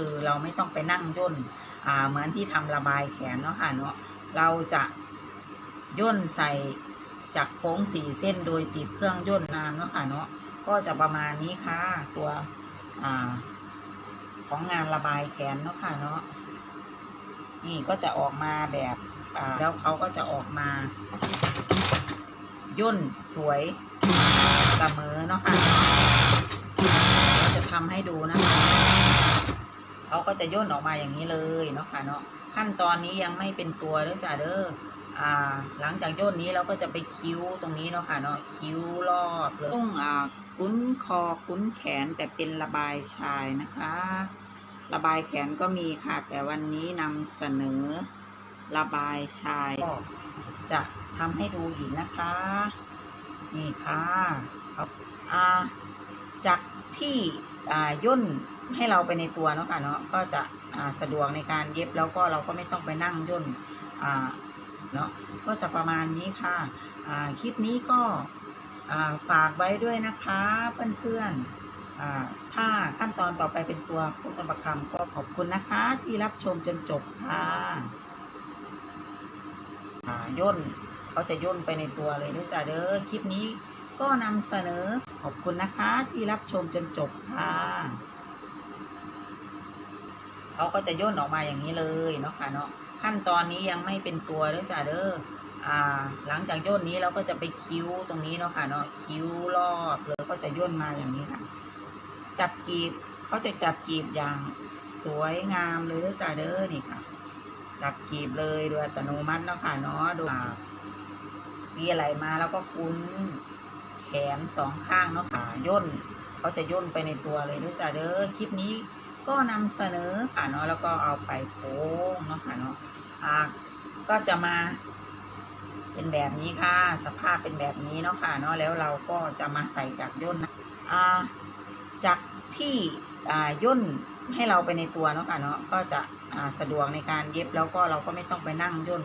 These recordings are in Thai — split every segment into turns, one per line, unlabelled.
คือเราไม่ต้องไปนั่งย่นอ่าเหมือนที่ทำระบายแขนเนาะค่ะเนาะเราจะย่นใส่จากโค้งสี่เส้นโดยติดเครื่องย่นนานเนาะค่ะเนาะก็จะประมาณนี้ค่ะตัวอ่าของงานระบายแขนเนาะค่ะเนาะนี่ก็จะออกมาแบบอ่าแล้วเขาก็จะออกมา ย่นสวยเสมอเนาะค่ะจะทำให้ดูนะคะ เขาก็จะย่นออกมาอย่างนี้เลยเนาะค่ะเนาะขั้นตอนนี้ยังไม่เป็นตัวเด้อจ้าเด้ออ่า หลังจากย่นนี้เราก็จะไปคิ้วตรงนี้เนาะค่ะเนาะคิ้วรอบเลยต้องอ่าคุ้นคอคุ้นแขนแต่เป็นระบายชายนะคะ ระบายแขนก็มีค่ะ แต่วันนี้นำเสนอระบายชายจะทำให้ดูอีกนะคะ นี่ค่ะเอาอ่าจากที่ ย่นให้เราไปในตัวเนาะค่ะเนาะก็จะสะดวกในการเย็บแล้วก็เราก็ไม่ต้องไปนั่งย่นเนาะก็จะประมาณนี้ค่ะคลิปนี้ก็ฝากไว้ด้วยนะคะเพื่อนๆถ้าขั้นตอนต่อไปเป็นตัวพุทธประคำก็ขอบคุณนะคะ ที่รับชมจนจบค่ะย่นเขาจะย่นไปในตัวเลยด้วยจ้าเด้อคลิปนี้ ก็นำเสนอขอบคุณนะคะที่รับชมจนจบค่ะเขาก็จะย่นออกมาอย่างนี้เลยเนาะค่ะเนาะขั้นตอนนี้ยังไม่เป็นตัวด้วยจ้าเด้ออ่า หลังจากย่นนี้เราก็จะไปคิ้วตรงนี้เนาะค่ะเนาะคิ้วรอบเลยก็จะย่นมาอย่างนี้ค่ะ จับกีบเขาจะจับกีบอย่างสวยงามเลยด้วยจ้าเด้อนี่ค่ะ จับกีบเลยโดยอัตโนมัติเนาะค่ะเนาะดูอ่ามีอะไรมาแล้วก็คุ้น ขนสองข้างเนาะขาย่นเขาจะย่นไปในตัวเลยด้วยจ้าเด้อคลิปนี้ก็นำเสนอค่ะเนาะแล้วก็เอาไปโค้งเนาะค่ะเนาะอ่าก็จะมาเป็นแบบนี้ค่ะ สภาพเป็นแบบนี้เนาะค่ะเนาะแล้วเราก็จะมาใส่จากย่นนะอ่าจากที่อ่าย่นให้เราไปในตัวเนาะค่ะเนาะก็จะอ่าสะดวกในการเย็บแล้วก็เราก็ไม่ต้องไปนั่งย่น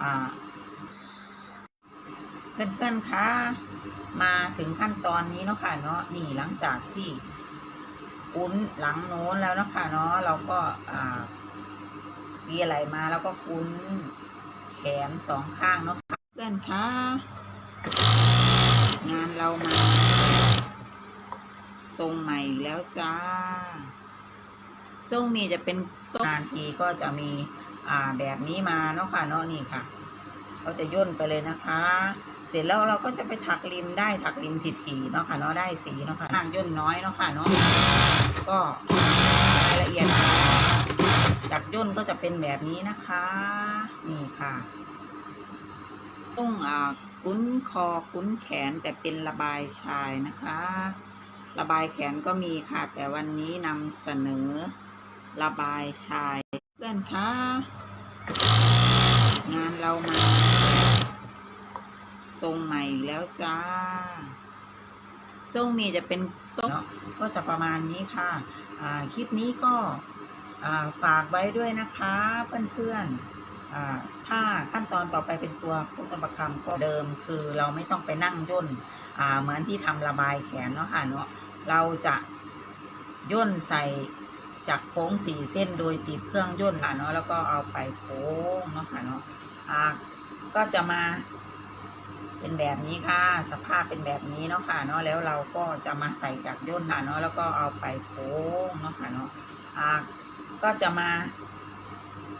อ่าเพื่อนๆคะ มาถึงขั้นตอนนี้เนาะค่ะเนาะนี่หลังจากที่คุ้นหลังโน้นแล้วเนาะค่ะเนาะเราก็อ่ามีอะไรมาแล้วก็คุ้นแขนสองข้างเนาะค่ะเพื่อนคะงานเรามาทรงใหม่แล้วจ้าทรงนี้จะเป็นทรงงานทีก็จะมีอ่าแบบนี้มาเนาะค่ะเนาะนี่ค่ะ เราจะย่นไปเลยนะคะ เสร็จแล้วเราก็จะไปถักริมได้ถักริมถี่ๆเนาะค่ะเนาะได้สีเนาะค่ะห่างย่นน้อยเนาะค่ะเนาะก็รายละเอียดจากย่นก็จะเป็นแบบนี้นะคะ นี่ค่ะต้องอ่าคุ้นคอคุ้นแขนแต่เป็นระบายชายนะคะ ระบายแขนก็มีค่ะ แต่วันนี้นำเสนอระบายชายเพื่อนคะงานเรามา ทรงใหม่อีกแล้วจ้า ทรงนี้จะเป็นทรงเนาะก็จะประมาณนี้ค่ะอ่าคลิปนี้ก็อ่าฝากไว้ด้วยนะคะเพื่อนๆอ่าถ้าขั้นตอนต่อไปเป็นตัวพุทธประคำก็เดิมคือเราไม่ต้องไปนั่งย่นอ่าเหมือนที่ทำระบายแขนเนาะค่ะเนาะเราจะย่นใส่จากโค้งสี่เส้นโดยติดเครื่องย่นค่ะเนาะแล้วก็เอาไปโค้งเนาะค่ะเนาะอ่าก็จะมา เป็นแบบนี้ค่ะ สภาพเป็นแบบนี้เนาะค่ะเนาะแล้วเราก็จะมาใส่จากย่นค่ะเนาะแล้วก็เอาไปโค้งเนาะค่ะเนาะอ่าก็จะมา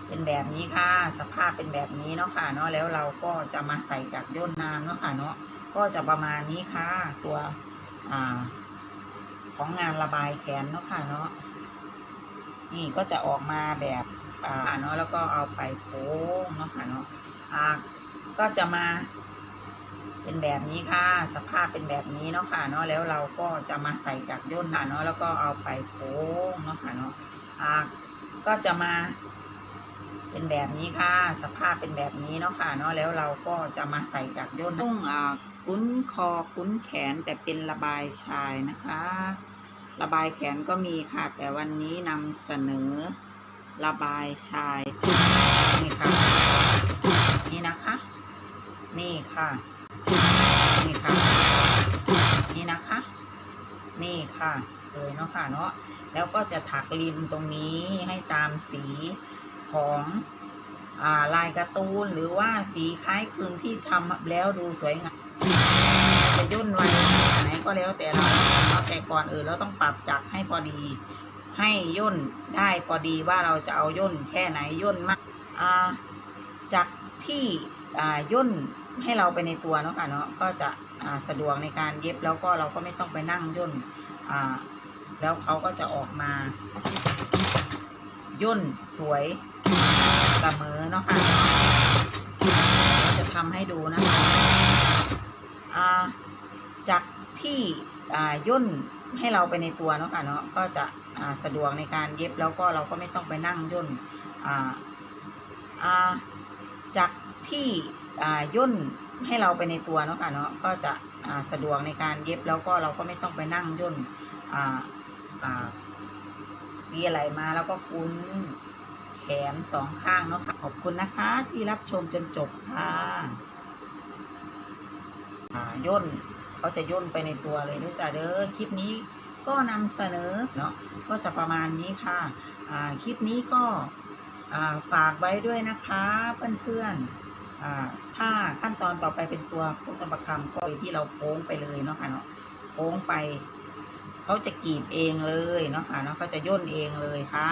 เป็นแบบนี้ค่ะ สภาพเป็นแบบนี้เนาะค่ะเนาะแล้วเราก็จะมาใส่จากย่นนานเนาะค่ะเนาะก็จะประมาณนี้ค่ะตัวอ่า ของงานระบายแขนเนาะค่ะเนาะนี่ก็จะออกมาแบบอ่าเนาะแล้วก็เอาไปโค้งเนาะค่ะเนาะอ่าก็จะมา เป็นแบบนี้ค่ะ สภาพเป็นแบบนี้เนาะค่ะเนาะแล้วเราก็จะมาใส่จากย่นค่ะเนาะแล้วก็เอาไปโค้งเนาะค่ะเนาะอ่าก็จะมา เป็นแบบนี้ค่ะ สภาพเป็นแบบนี้เนาะค่ะเนาะแล้วเราก็จะมาใส่จากย่นต้องอ่าคุ้นคอคุ้นแขนแต่เป็นระบายชายนะคะ ระบายแขนก็มีค่ะ แต่วันนี้นำเสนอระบายชายนี่ค่ะ นี่นะคะ นี่ค่ะ นี่ค่ะ นี่ค่ะเลยเนาะค่ะเนาะแล้วก็จะถักริมตรงนี้ให้ตามสีของอาลายการ์ตูนหรือว่าสีคล้ายคลึงที่ทำแล้วดูสวยงามจะย่นไว้ไหนก็แล้วแต่เราเนาแต่ก่อนเอื่นเราต้องปรับจักรให้พอดี ให้ย่นได้พอดีว่าเราจะเอาย่นแค่ไหนย่นมากจากที่ย่นให้เราไปในตัวเนาะค่ะเนาะก็จะ สะดวกในการเย็บแล้วก็เราก็ไม่ต้องไปนั่งย่นแล้วเขาก็จะออกมา ย่นสวยเสมอเนาะค่ะจะทำให้ดูนะคะจากที่ย่นให้เราไปในตัวเนาะค่ะเนาะก็จะสะดวกในการเย็บแล้วก็เราก็ไม่ต้องไปนั่งย่นจากที่ย่น ให้เราไปในตัวเนาะค่ะเนาะก็จะสะดวกในการเย็บแล้วก็เราก็ไม่ต้องไปนั่งย่นอ่าอ่ามีอะไรมาแล้วก็คุ้นแขนสองข้างเนาะค่ะขอบคุณนะคะ ที่รับชมจนจบค่ะย่นเขาจะย่นไปในตัวเลยนะจ๊ะเด้อคลิปนี้ก็นำเสนอเนาะก็จะประมาณนี้ค่ะคลิปนี้ก็ฝากไว้ด้วยนะคะเพื่อนๆ ถ้าขั้นตอนต่อไปเป็นตัวพวกตำประคำก็ที่เราโค้งไปเลยเนาะค่ะเนาะโค้งไปเขาจะกรีดเองเลยเนาะค่ะเนาะเขาจะย่นเองเลยค่ะ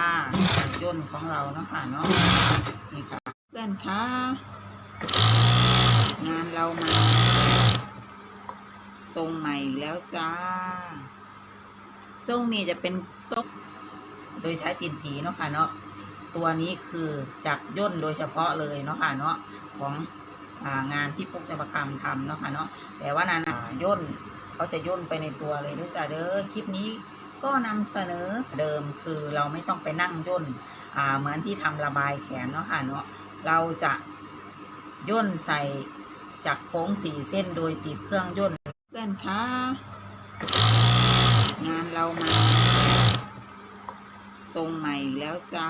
ย่นของเราเนาะค่ะเนาะนี่ค่ะเพื่อนคะงานเรามาทรงใหม่แล้วจ้าทรงนี้จะเป็นซกโดยใช้ตีนผีเนาะค่ะเนาะ ตัวนี้คือจักย่นโดยเฉพาะเลยเนาะค่ะเนาะของงานที่พวกจะประคำทำเนาะค่ะเนาะแต่ว่านานๆย่นเขาจะย่นไปในตัวเลยด้วยจ้าเด้อคลิปนี้ก็นำเสนอเดิมคือเราไม่ต้องไปนั่งย่นเหมือนที่ทำระบายแขนเนาะค่ะเนาะเราจะย่นใส่จากโค้งสี่เส้นโดยติดเครื่องย่นเพื่อนคะงานเรามา ทรงใหม่แล้วจ้า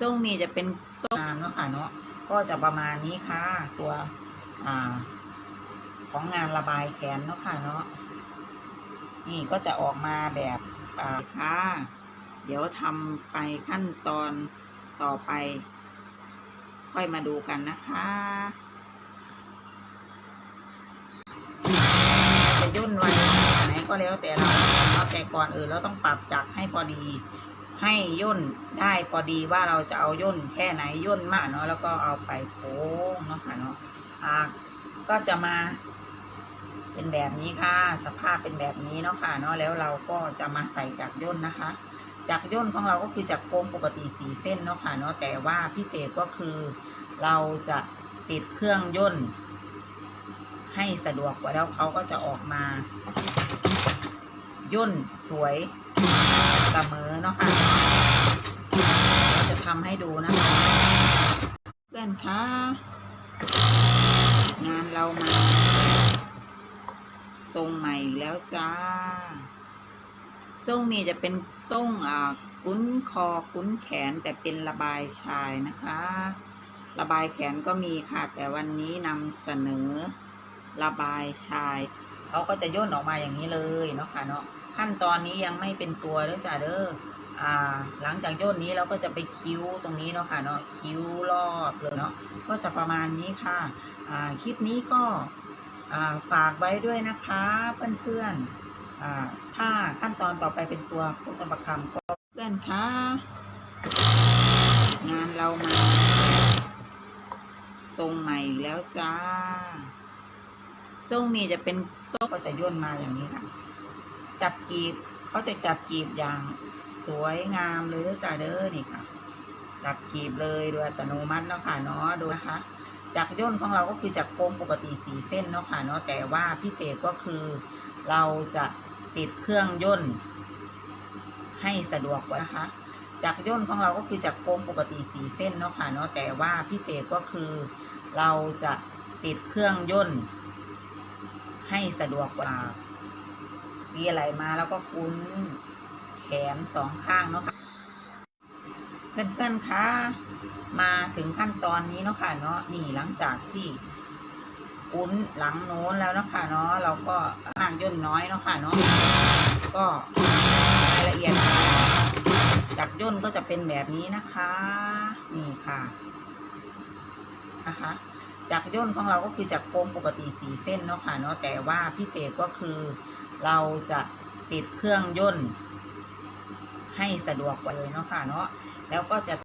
ทรงนี้จะเป็นทรงามเนาะค่ะเนาะก็จะประมาณนี้ค่ะ ตัวอ่า ของงานระบายแขนเนาะค่ะเนาะนี่ก็จะออกมาแบบอ่าค่ะเดี๋ยวทำไปขั้นตอนต่อไป ค่อยมาดูกันนะคะจะย่นไว้ไหนก็แล้วแต่เรา แต่ก่อนเอื่นเราต้องปรับจักรให้พอดี ให้ย่นได้พอดีว่าเราจะเอาย่นแค่ไหนย่นมากเนาะแล้วก็เอาไปโค้งเนาะค่ะเนาะอ่าก็จะมา เป็นแบบนี้ค่ะ สภาพเป็นแบบนี้เนาะค่ะเนาะแล้วเราก็จะมาใส่จักรย่นนะคะจักรย่นของเราก็คือจักรโค้งปกติสีเส้นเนาะค่ะเนาะแต่ว่าพิเศษก็คือเราจะติดเครื่องย่นให้สะดวกกว่าแล้วเขาก็จะออกมา ย่นสวยเสมอเนาะค่ะจะทำให้ดูนะคะเพื่อนคะงานเรามา ทรงใหม่แล้วจ้า ทรงนี้จะเป็นทรงอ่ากุ้นคอกุ้นแขนแต่เป็นระบายชายนะคะ ระบายแขนก็มีค่ะ แต่วันนี้นำเสนอระบายชาย เขาก็จะย่นออกมาอย่างนี้เลยเนาะค่ะเนาะขั้นตอนนี้ยังไม่เป็นตัวเด้อจ้าเด้ออ่า หลังจากย่นนี้เราก็จะไปคิ้วตรงนี้เนาะค่ะเนาะคิ้วรอบเลยเนาะก็จะประมาณนี้ค่ะอ่าคลิปนี้ก็อ่าฝากไว้ด้วยนะคะเพื่อนๆอ่าถ้าขั้นตอนต่อไปเป็นตัวพวกตำประคำก็เพื่อนค่ะงานเรามาทรงใหม่แล้วจ้า ทรงนี้จะเป็นทรงก็จะย่นมาอย่างนี้ค่ะจับกีบเขาจะจับกีบอย่างสวยงามเลยเด้อจ้าเด้อนี่ค่ะ จับกีบเลยโดยอัตโนมัติเนาะค่ะเนาะดูนะคะจากย่นของเราก็คือจากโค้งปกติสีเส้นเนาะค่ะเนาะแต่ว่าพิเศษก็คือเราจะติดเครื่องย่นให้สะดวกกว่านะคะ จากย่นของเราก็คือจากโค้งปกติสีเส้นเนาะค่ะเนาะแต่ว่าพิเศษก็คือเราจะติดเครื่องย่น ให้สะดวกกว่ามีอะไรมาแล้วก็คุ้นแขนสองข้างเนาะค่ะ เพื่อนๆคะมาถึงขั้นตอนนี้เนาะค่ะเนาะนี่หลังจากที่อุ้นหลังโน้นแล้วเนาะค่ะเนาะเราก็ห่างย่นน้อยเนาะค่ะเนาะก็รายละเอียดจากย่นก็จะเป็นแบบนี้นะคะ นี่ค่ะนะคะ จากย่นของเราก็คือจากโคมปกติสีเส้นเนาะค่ะเนาะแต่ว่าพิเศษก็คือเราจะติดเครื่องย่นให้สะดวกกว่าเลยเนาะค่ะเนาะแล้วก็จะ